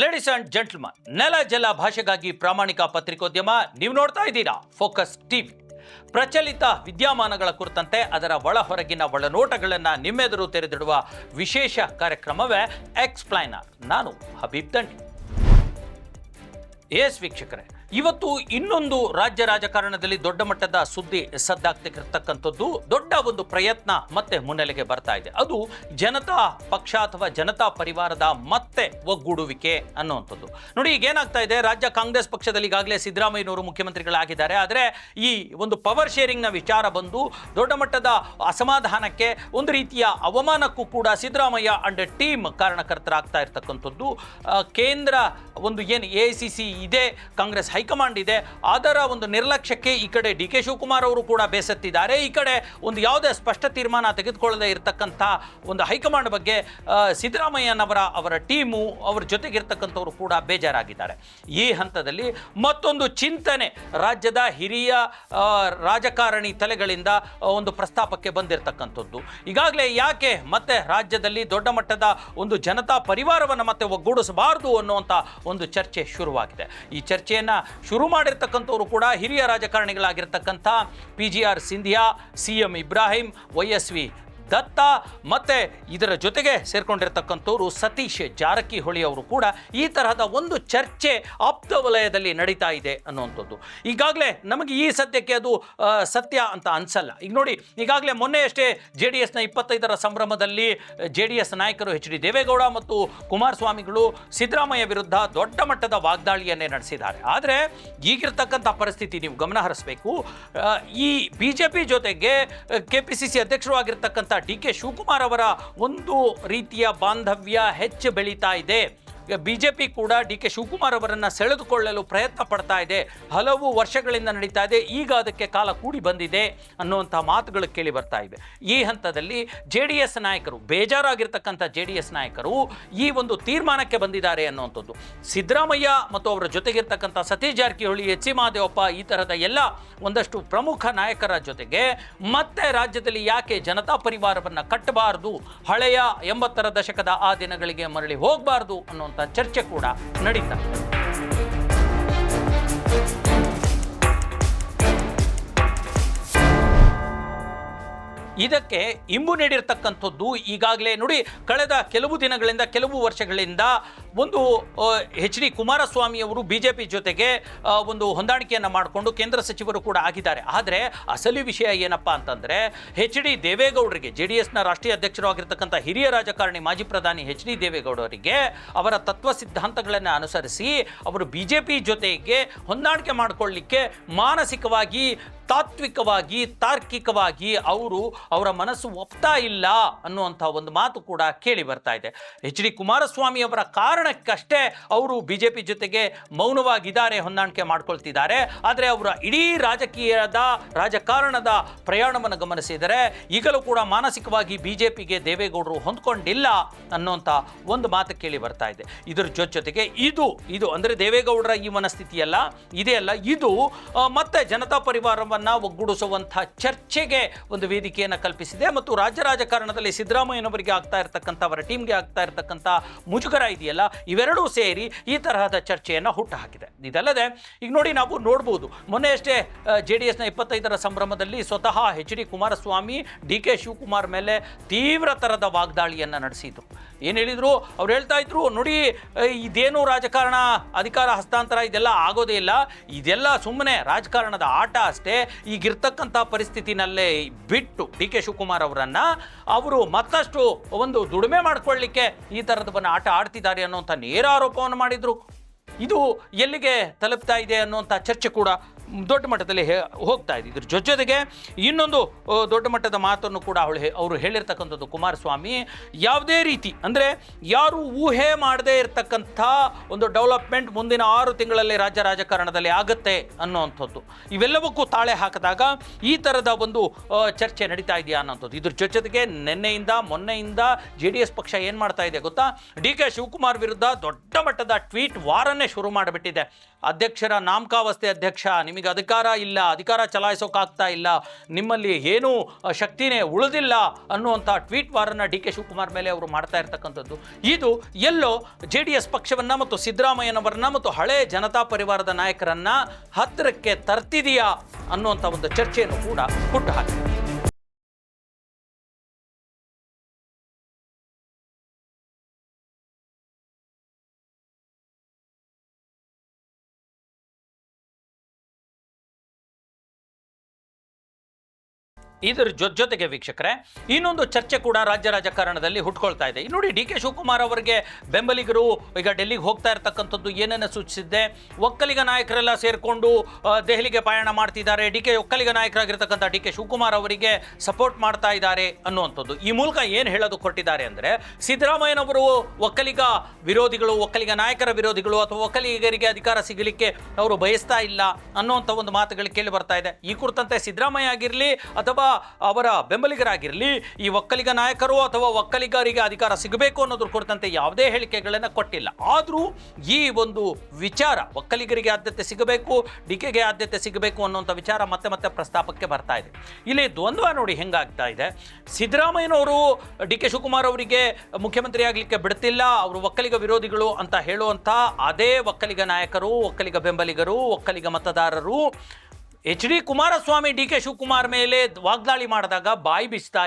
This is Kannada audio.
ಲೇಡೀಸ್ ಅಂಡ್ ಜೆಂಟ್ಲ್ಮನ್ ನೆಲ ಜಲ ಭಾಷೆಗಾಗಿ ಪ್ರಾಮಾಣಿಕ ಪತ್ರಿಕೋದ್ಯಮ ನೀವು ನೋಡ್ತಾ ಇದ್ದೀರಾ ಫೋಕಸ್ ಟಿವಿ ಪ್ರಚಲಿತ ವಿದ್ಯಮಾನಗಳ ಕುರಿತಂತೆ ಅದರ ಒಳ ಹೊರಗಿನ ಒಳನೋಟಗಳನ್ನು ನಿಮ್ಮೆದುರು ತೆರೆದಿಡುವ ವಿಶೇಷ ಕಾರ್ಯಕ್ರಮವೇ ಎಕ್ಸ್ಪ್ಲೈನರ್ ನಾನು ಹಬೀಬ್ ದಂಡಿ. ಎಸ್ ವೀಕ್ಷಕರೇ ಇವತ್ತು ಇನ್ನೊಂದು ರಾಜ್ಯ ರಾಜಕಾರಣದಲ್ಲಿ ದೊಡ್ಡ ಮಟ್ಟದ ಸುದ್ದಿ ಸದ್ದಾಗ್ತಿರ್ತಕ್ಕಂಥದ್ದು. ದೊಡ್ಡ ಒಂದು ಪ್ರಯತ್ನ ಮತ್ತೆ ಮುನ್ನೆಲೆಗೆ ಬರ್ತಾ ಇದೆ. ಅದು ಜನತಾ ಪಕ್ಷ ಅಥವಾ ಜನತಾ ಪರಿವಾರದ ಮತ್ತೆ ಒಗ್ಗೂಡುವಿಕೆ ಅನ್ನುವಂಥದ್ದು. ನೋಡಿ ಈಗ ಏನಾಗ್ತಾ ಇದೆ? ರಾಜ್ಯ ಕಾಂಗ್ರೆಸ್ ಪಕ್ಷದಲ್ಲಿ ಈಗಾಗಲೇ ಸಿದ್ದರಾಮಯ್ಯನವರು ಮುಖ್ಯಮಂತ್ರಿಗಳಾಗಿದ್ದಾರೆ. ಆದರೆ ಈ ಒಂದು ಪವರ್ ಶೇರಿಂಗ್ನ ವಿಚಾರ ಬಂದು ದೊಡ್ಡ ಮಟ್ಟದ ಅಸಮಾಧಾನಕ್ಕೆ ಒಂದು ರೀತಿಯ ಅವಮಾನಕ್ಕೂ ಕೂಡ ಸಿದ್ದರಾಮಯ್ಯ ಅಂಡ್ ಟೀಮ್ ಕಾರಣಕರ್ತರಾಗ್ತಾ ಇರ್ತಕ್ಕಂಥದ್ದು. ಕೇಂದ್ರ ಒಂದು ಏನು ಎ ಇದೆ, ಕಾಂಗ್ರೆಸ್ ಹೈಕಮಾಂಡ್ ಇದೆ. ಅದರ ಒಂದು ನಿರ್ಲಕ್ಷ್ಯಕ್ಕೆ ಈ ಕಡೆ ಡಿ ಕೆ ಶಿವಕುಮಾರ್ ಅವರು ಕೂಡ ಬೇಸತ್ತಿದ್ದಾರೆ. ಈ ಕಡೆ ಒಂದು ಯಾವುದೇ ಸ್ಪಷ್ಟ ತೀರ್ಮಾನ ತೆಗೆದುಕೊಳ್ಳದೆ ಇರತಕ್ಕಂಥ ಒಂದು ಹೈಕಮಾಂಡ್ ಬಗ್ಗೆ ಸಿದ್ದರಾಮಯ್ಯನವರ ಅವರ ಟೀಮು ಅವರ ಜೊತೆಗಿರ್ತಕ್ಕಂಥವರು ಕೂಡ ಬೇಜಾರಾಗಿದ್ದಾರೆ. ಈ ಹಂತದಲ್ಲಿ ಮತ್ತೊಂದು ಚಿಂತನೆ ರಾಜ್ಯದ ಹಿರಿಯ ರಾಜಕಾರಣಿ ತಲೆಗಳಿಂದ ಒಂದು ಪ್ರಸ್ತಾಪಕ್ಕೆ ಬಂದಿರತಕ್ಕಂಥದ್ದು. ಈಗಾಗಲೇ ಯಾಕೆ ಮತ್ತೆ ರಾಜ್ಯದಲ್ಲಿ ದೊಡ್ಡ ಮಟ್ಟದ ಒಂದು ಜನತಾ ಪರಿವಾರವನ್ನು ಮತ್ತೆ ಒಗ್ಗೂಡಿಸಬಾರದು ಅನ್ನುವಂಥ ಒಂದು ಚರ್ಚೆ ಶುರುವಾಗಿದೆ. ಈ ಚರ್ಚೆಯನ್ನು ಶುರು ಮಾಡಿರ್ತಕ್ಕಂಥವರು ಕೂಡ ಹಿರಿಯ ರಾಜಕಾರಣಿಗಳಾಗಿರ್ತಕ್ಕಂಥ P G R Scindia, C M Ibrahim, Y S V Datta ಮತ್ತೆ ಇದರ ಜೊತೆಗೆ ಸೇರ್ಕೊಂಡಿರ್ತಕ್ಕಂಥವ್ರು ಸತೀಶ್ ಜಾರಕಿಹೊಳಿ ಅವರು ಕೂಡ ಈ ತರಹದ ಒಂದು ಚರ್ಚೆ ಆಪ್ತ ವಲಯದಲ್ಲಿ ನಡೀತಾ ಇದೆ ಅನ್ನುವಂಥದ್ದು. ಈಗಾಗಲೇ ನಮಗೆ ಈ ಸದ್ಯಕ್ಕೆ ಅದು ಸತ್ಯ ಅಂತ ಅನ್ಸಲ್ಲ. ಈಗ ನೋಡಿ, ಈಗಾಗಲೇ ಮೊನ್ನೆಯಷ್ಟೇ ಜೆ ಡಿ ಎಸ್ನ ಇಪ್ಪತ್ತೈದರ ಸಂಭ್ರಮದಲ್ಲಿ ಜೆ ಡಿ ಎಸ್ ನಾಯಕರು ಎಚ್ ಡಿ ದೇವೇಗೌಡ ಮತ್ತು ಕುಮಾರಸ್ವಾಮಿಗಳು ಸಿದ್ದರಾಮಯ್ಯ ವಿರುದ್ಧ ದೊಡ್ಡ ಮಟ್ಟದ ವಾಗ್ದಾಳಿಯನ್ನೇ ನಡೆಸಿದ್ದಾರೆ. ಆದರೆ ಈಗಿರ್ತಕ್ಕಂಥ ಪರಿಸ್ಥಿತಿ ನೀವು ಗಮನ ಹರಿಸಬೇಕು. ಈ ಬಿ ಜೆ ಪಿ ಜೊತೆಗೆ ಕೆ ಪಿ ಸಿ ಸಿ ಅಧ್ಯಕ್ಷರು ಆಗಿರ್ತಕ್ಕಂಥ ಡಿ ಕೆ ಶಿವಕುಮಾರ್ ಅವರ ಒಂದು ರೀತಿಯ ಬಾಂಧವ್ಯ ಹೆಚ್ಚು ಬೆಳೀತಾ ಇದೆ. ಬಿ ಜೆ ಪಿ ಕೂಡ ಡಿ ಕೆ ಶಿವಕುಮಾರ್ ಅವರನ್ನು ಸೆಳೆದುಕೊಳ್ಳಲು ಪ್ರಯತ್ನ ಪಡ್ತಾ ಇದೆ. ಹಲವು ವರ್ಷಗಳಿಂದ ನಡೀತಾ ಇದೆ. ಈಗ ಅದಕ್ಕೆ ಕಾಲ ಕೂಡಿ ಬಂದಿದೆ ಅನ್ನುವಂಥ ಮಾತುಗಳು ಕೇಳಿ ಬರ್ತಾ ಇವೆ. ಈ ಹಂತದಲ್ಲಿ ಜೆ ಡಿ ಎಸ್ ನಾಯಕರು, ಬೇಜಾರಾಗಿರ್ತಕ್ಕಂಥ ಜೆ ಡಿ ಎಸ್ ನಾಯಕರು ಈ ಒಂದು ತೀರ್ಮಾನಕ್ಕೆ ಬಂದಿದ್ದಾರೆ ಅನ್ನುವಂಥದ್ದು. ಸಿದ್ದರಾಮಯ್ಯ ಮತ್ತು ಅವರ ಜೊತೆಗಿರ್ತಕ್ಕಂಥ ಸತೀಶ್ ಜಾರಕಿಹೊಳಿ, ಎಚ್ ಸಿ ಮಹದೇವಪ್ಪ ಈ ಥರದ ಎಲ್ಲ ಒಂದಷ್ಟು ಪ್ರಮುಖ ನಾಯಕರ ಜೊತೆಗೆ ಮತ್ತೆ ರಾಜ್ಯದಲ್ಲಿ ಯಾಕೆ ಜನತಾ ಪರಿವಾರವನ್ನು ಕಟ್ಟಬಾರದು, ಹಳೆಯ ಎಂಬತ್ತರ ದಶಕದ ಆ ದಿನಗಳಿಗೆ ಮರಳಿ ಹೋಗಬಾರ್ದು ಅನ್ನುವಂಥ ಚರ್ಚೆ ಕೂಡ ನಡೀತಾ. ಇದಕ್ಕೆ ಇಂಬು ನೀಡಿರ್ತಕ್ಕಂಥದ್ದು ಈಗಾಗಲೇ ನೋಡಿ ಕಳೆದ ಕೆಲವು ದಿನಗಳಿಂದ, ಕೆಲವು ವರ್ಷಗಳಿಂದ ಒಂದು ಎಚ್ ಡಿ ಕುಮಾರಸ್ವಾಮಿ ಅವರು ಬಿ ಜೆ ಪಿ ಜೊತೆಗೆ ಒಂದು ಹೊಂದಾಣಿಕೆಯನ್ನು ಮಾಡಿಕೊಂಡು ಕೇಂದ್ರ ಸಚಿವರು ಕೂಡ ಆಗಿದ್ದಾರೆ. ಆದರೆ ಅಸಲಿ ವಿಷಯ ಏನಪ್ಪ ಅಂತಂದರೆ ಎಚ್ ಡಿ ದೇವೇಗೌಡರಿಗೆ, ಜೆ ಡಿ ಎಸ್ನ ರಾಷ್ಟ್ರೀಯ ಅಧ್ಯಕ್ಷರು ಆಗಿರ್ತಕ್ಕಂಥ ಹಿರಿಯ ರಾಜಕಾರಣಿ ಮಾಜಿ ಪ್ರಧಾನಿ ಎಚ್ ಡಿ ದೇವೇಗೌಡರಿಗೆ ಅವರ ತತ್ವ ಸಿದ್ಧಾಂತಗಳನ್ನು ಅನುಸರಿಸಿ ಅವರು ಬಿ ಜೆ ಪಿ ಜೊತೆಗೆ ಹೊಂದಾಣಿಕೆ ಮಾಡಿಕೊಳ್ಳಿಕ್ಕೆ ಮಾನಸಿಕವಾಗಿ ತಾತ್ವಿಕವಾಗಿ, ತಾರ್ಕಿಕವಾಗಿ ಅವರು ಅವರ ಮನಸ್ಸು ಒಪ್ತಾ ಇಲ್ಲ ಅನ್ನುವಂಥ ಒಂದು ಮಾತು ಕೂಡ ಕೇಳಿ ಬರ್ತಾ ಇದೆ. ಎಚ್ ಡಿ ಕುಮಾರಸ್ವಾಮಿ ಅವರ ಕಾರಣಕ್ಕಷ್ಟೇ ಅವರು ಬಿ ಜೆ ಪಿ ಜೊತೆಗೆ ಮೌನವಾಗಿದ್ದಾರೆ ಹೊಂದಾಣಿಕೆ ಮಾಡ್ಕೊಳ್ತಿದ್ದಾರೆ. ಆದರೆ ಅವರ ಇಡೀ ರಾಜಕೀಯದ, ರಾಜಕಾರಣದ ಪ್ರಯಾಣವನ್ನು ಗಮನಿಸಿದರೆ ಈಗಲೂ ಕೂಡ ಮಾನಸಿಕವಾಗಿ ಬಿ ಜೆ ಪಿಗೆ ದೇವೇಗೌಡರು ಹೊಂದ್ಕೊಂಡಿಲ್ಲ ಅನ್ನುವಂಥ ಒಂದು ಮಾತು ಕೇಳಿ ಬರ್ತಾ ಇದೆ. ಇದರ ಜೊತೆ ಜೊತೆಗೆ ಇದು ಇದು ಅಂದರೆ ದೇವೇಗೌಡರ ಈ ಮನಸ್ಥಿತಿಯಲ್ಲ ಇದೆಯಲ್ಲ ಇದು ಮತ್ತೆ ಜನತಾ ಪರಿವಾರವನ್ನು ಒಗ್ಗೂಡಿಸುವಂಥ ಚರ್ಚೆಗೆ ಒಂದು ವೇದಿಕೆಯನ್ನು ಕಲ್ಪಿಸಿದೆ. ಮತ್ತು ರಾಜ್ಯ ರಾಜಕಾರಣದಲ್ಲಿ ಸಿದ್ದರಾಮಯ್ಯನವರಿಗೆ ಆಗ್ತಾ ಇರತಕ್ಕಂಥ, ಅವರ ಟೀಮ್ಗೆ ಆಗ್ತಾ ಇರತಕ್ಕಂಥ ಮುಜುಗರ ಇದೆಯಲ್ಲ, ಇವೆರಡೂ ಸೇರಿ ಈ ತರಹದ ಚರ್ಚೆಯನ್ನು ಹುಟ್ಟುಹಾಕಿದೆ. ಇದಲ್ಲದೆ, ಈಗ ನೋಡಿ ನಾವು ನೋಡ್ಬೋದು, ಮೊನ್ನೆ ಅಷ್ಟೇ ಜೆ ಡಿ ಎಸ್ನ ಇಪ್ಪತ್ತೈದರ ಸಂಭ್ರಮದಲ್ಲಿ ಸ್ವತಃ H D Kumaraswamy, D K Shivakumar ಮೇಲೆ ತೀವ್ರ ಥರದ ವಾಗ್ದಾಳಿಯನ್ನು ನಡೆಸಿದ್ರು. ಏನು ಹೇಳಿದರು? ಅವ್ರು ಹೇಳ್ತಾ ಇದ್ರು, ನೋಡಿ ಇದೇನು ರಾಜಕಾರಣ, ಅಧಿಕಾರ ಹಸ್ತಾಂತರ ಇದೆಲ್ಲ ಆಗೋದೇ ಇಲ್ಲ. ಇದೆಲ್ಲ ಸುಮ್ಮನೆ ರಾಜಕಾರಣದ ಆಟ ಅಷ್ಟೇ. ಈಗಿರ್ತಕ್ಕಂಥ ಪರಿಸ್ಥಿತಿನಲ್ಲೇ ಬಿಟ್ಟು ಡಿ ಕೆ ಶಿವಕುಮಾರ್ ಅವರನ್ನು ಅವರು ಮತ್ತಷ್ಟು ಒಂದು ದುಡಿಮೆ ಮಾಡ್ಕೊಳ್ಳಿಕ್ಕೆ ಈ ಥರದವನ್ನು ಆಟ ಆಡ್ತಿದ್ದಾರೆ ಅನ್ನೋಂಥ ನೇರ ಆರೋಪವನ್ನು ಮಾಡಿದರು. ಇದು ಎಲ್ಲಿಗೆ ತಲುಪ್ತಾ ಇದೆ ಅನ್ನುವಂಥ ಚರ್ಚೆ ಕೂಡ ದೊಡ್ಡ ಮಟ್ಟದಲ್ಲಿ ಹೋಗ್ತಾ ಇದೆ. ಇದ್ರ ಜೊತೆ ಜೊತೆಗೆ ಇನ್ನೊಂದು ದೊಡ್ಡ ಮಟ್ಟದ ಮಾತನ್ನು ಕೂಡ ಅವಳು ಅವರು ಹೇಳಿರ್ತಕ್ಕಂಥದ್ದು ಕುಮಾರಸ್ವಾಮಿ, ಯಾವುದೇ ರೀತಿ, ಅಂದರೆ ಯಾರು ಊಹೆ ಮಾಡದೇ ಇರತಕ್ಕಂಥ ಒಂದು ಡೆವಲಪ್ಮೆಂಟ್ ಮುಂದಿನ ಆರು ತಿಂಗಳಲ್ಲಿ ರಾಜ್ಯ ರಾಜಕಾರಣದಲ್ಲಿ ಆಗುತ್ತೆ ಅನ್ನುವಂಥದ್ದು. ಇವೆಲ್ಲವಕ್ಕೂ ತಾಳೆ ಹಾಕಿದಾಗ ಈ ಥರದ ಒಂದು ಚರ್ಚೆ ನಡೀತಾ ಇದೆಯಾ ಅನ್ನೋಂಥದ್ದು ಇದ್ರ ಜೊತೆ ಜೊತೆಗೆ ನಿನ್ನೆಯಿಂದ, ಮೊನ್ನೆಯಿಂದ ಜೆ ಡಿ ಎಸ್ ಪಕ್ಷ ಏನು ಮಾಡ್ತಾ ಇದೆ ಗೊತ್ತಾ? ಡಿ ಕೆ ಶಿವಕುಮಾರ್ ವಿರುದ್ಧ ದೊಡ್ಡ ಮಟ್ಟದ ಟ್ವೀಟ್ ವಾರನ್ನೇ ಶುರು ಮಾಡಿಬಿಟ್ಟಿದೆ. ಅಧ್ಯಕ್ಷರ ನಾಮಕಾವಸ್ಥೆ ಅಧ್ಯಕ್ಷ ನಿಮಗೆ ನಿಮಗೆ ಅಧಿಕಾರ ಇಲ್ಲ, ಅಧಿಕಾರ ಚಲಾಯಿಸೋಕ್ಕಾಗ್ತಾ ಇಲ್ಲ, ನಿಮ್ಮಲ್ಲಿ ಏನೂ ಶಕ್ತಿನೇ ಉಳಿದಿಲ್ಲ ಅನ್ನುವಂಥ ಟ್ವೀಟ್ ವಾರನ್ನ ಡಿ ಕೆ ಶಿವಕುಮಾರ್ ಮೇಲೆ ಅವರು ಮಾಡ್ತಾ ಇರ್ತಕ್ಕಂಥದ್ದು. ಇದು ಎಲ್ಲೋ ಜೆ ಡಿ ಎಸ್ ಪಕ್ಷವನ್ನು ಮತ್ತು ಸಿದ್ದರಾಮಯ್ಯನವರನ್ನ ಮತ್ತು ಹಳೆ ಜನತಾ ಪರಿವಾರದ ನಾಯಕರನ್ನು ಹತ್ತಿರಕ್ಕೆ ತರ್ತಿದೆಯಾ ಅನ್ನುವಂಥ ಒಂದು ಚರ್ಚೆಯನ್ನು ಕೂಡ ಹುಟ್ಟುಹಾಕಿದೆ ಇದರ ಜೊ, ಜೊತೆಗೆ ವೀಕ್ಷಕರೇ, ಇನ್ನೊಂದು ಚರ್ಚೆ ಕೂಡ ರಾಜ್ಯ ರಾಜಕಾರಣದಲ್ಲಿ ಹುಟ್ಕೊಳ್ತಾ ಇದೆ. ನೋಡಿ, ಡಿ ಕೆ ಶಿವಕುಮಾರ್ ಅವರಿಗೆ ಬೆಂಬಲಿಗರು ಈಗ ಡೆಲ್ಲಿಗೆ ಹೋಗ್ತಾ ಇರತಕ್ಕಂಥದ್ದು ಏನನ್ನು ಸೂಚಿಸಿದ್ದೆ. ಒಕ್ಕಲಿಗ ನಾಯಕರೆಲ್ಲ ಸೇರಿಕೊಂಡು ದೆಹಲಿಗೆ ಪಯಣ ಮಾಡ್ತಿದ್ದಾರೆ. ಡಿ ಕೆ, ಒಕ್ಕಲಿಗ ನಾಯಕರಾಗಿರ್ತಕ್ಕಂಥ ಡಿ ಕೆ ಶಿವಕುಮಾರ್ ಅವರಿಗೆ ಸಪೋರ್ಟ್ ಮಾಡ್ತಾ ಇದ್ದಾರೆ ಅನ್ನುವಂಥದ್ದು. ಈ ಮೂಲಕ ಏನು ಹೇಳೋದು ಕೊಟ್ಟಿದ್ದಾರೆ ಅಂದರೆ, ಸಿದ್ದರಾಮಯ್ಯನವರು ಒಕ್ಕಲಿಗ ವಿರೋಧಿಗಳು, ಒಕ್ಕಲಿಗ ನಾಯಕರ ವಿರೋಧಿಗಳು ಅಥವಾ ಒಕ್ಕಲಿಗರಿಗೆ ಅಧಿಕಾರ ಸಿಗಲಿಕ್ಕೆ ಅವರು ಬಯಸ್ತಾ ಇಲ್ಲ ಅನ್ನುವಂಥ ಒಂದು ಮಾತುಗಳು ಕೇಳಿ ಬರ್ತಾ ಇದೆ. ಈ ಕುರಿತಂತೆ ಸಿದ್ದರಾಮಯ್ಯ ಆಗಿರಲಿ ಅಥವಾ ಅವರ ಬೆಂಬಲಿಗರಾಗಿರಲಿ, ಈ ಒಕ್ಕಲಿಗ ನಾಯಕರು ಅಥವಾ ಒಕ್ಕಲಿಗರಿಗೆ ಅಧಿಕಾರ ಸಿಗಬೇಕು ಅನ್ನೋದ್ರ ಕುರಿತಂತೆ ಯಾವುದೇ ಹೇಳಿಕೆಗಳನ್ನು ಕೊಟ್ಟಿಲ್ಲ. ಆದರೂ ಈ ಒಂದು ವಿಚಾರ ಒಕ್ಕಲಿಗರಿಗೆ ಆದ್ಯತೆ ಸಿಗಬೇಕು ಡಿಕೆಗೆ ಆದ್ಯತೆ ಸಿಗಬೇಕು ಅನ್ನುವಂಥ ವಿಚಾರ ಮತ್ತೆ ಮತ್ತೆ ಪ್ರಸ್ತಾಪಕ್ಕೆ ಬರ್ತಾ ಇದೆ. ಇಲ್ಲಿ ದ್ವಂದ್ವ ನೋಡಿ ಹೆಂಗಾಗ್ತಾ ಇದೆ. ಸಿದ್ದರಾಮಯ್ಯನವರು ಡಿ ಕೆ ಶಿವಕುಮಾರ್ ಅವರಿಗೆ ಮುಖ್ಯಮಂತ್ರಿ ಆಗಲಿಕ್ಕೆ ಬಿಡ್ತಿಲ್ಲ, ಅವರು ಒಕ್ಕಲಿಗ ವಿರೋಧಿಗಳು ಅಂತ ಹೇಳುವಂಥ ಅದೇ ಒಕ್ಕಲಿಗ ನಾಯಕರು, ಒಕ್ಕಲಿಗ ಬೆಂಬಲಿಗರು, ಒಕ್ಕಲಿಗ ಮತದಾರರು H D Kumaraswamy D K Shivakumar ಮೇಲೆ ವಾಗ್ದಾಳಿ ಮಾಡಿದಾಗ ಬಾಯಿ ಬಿಸ್ತಾ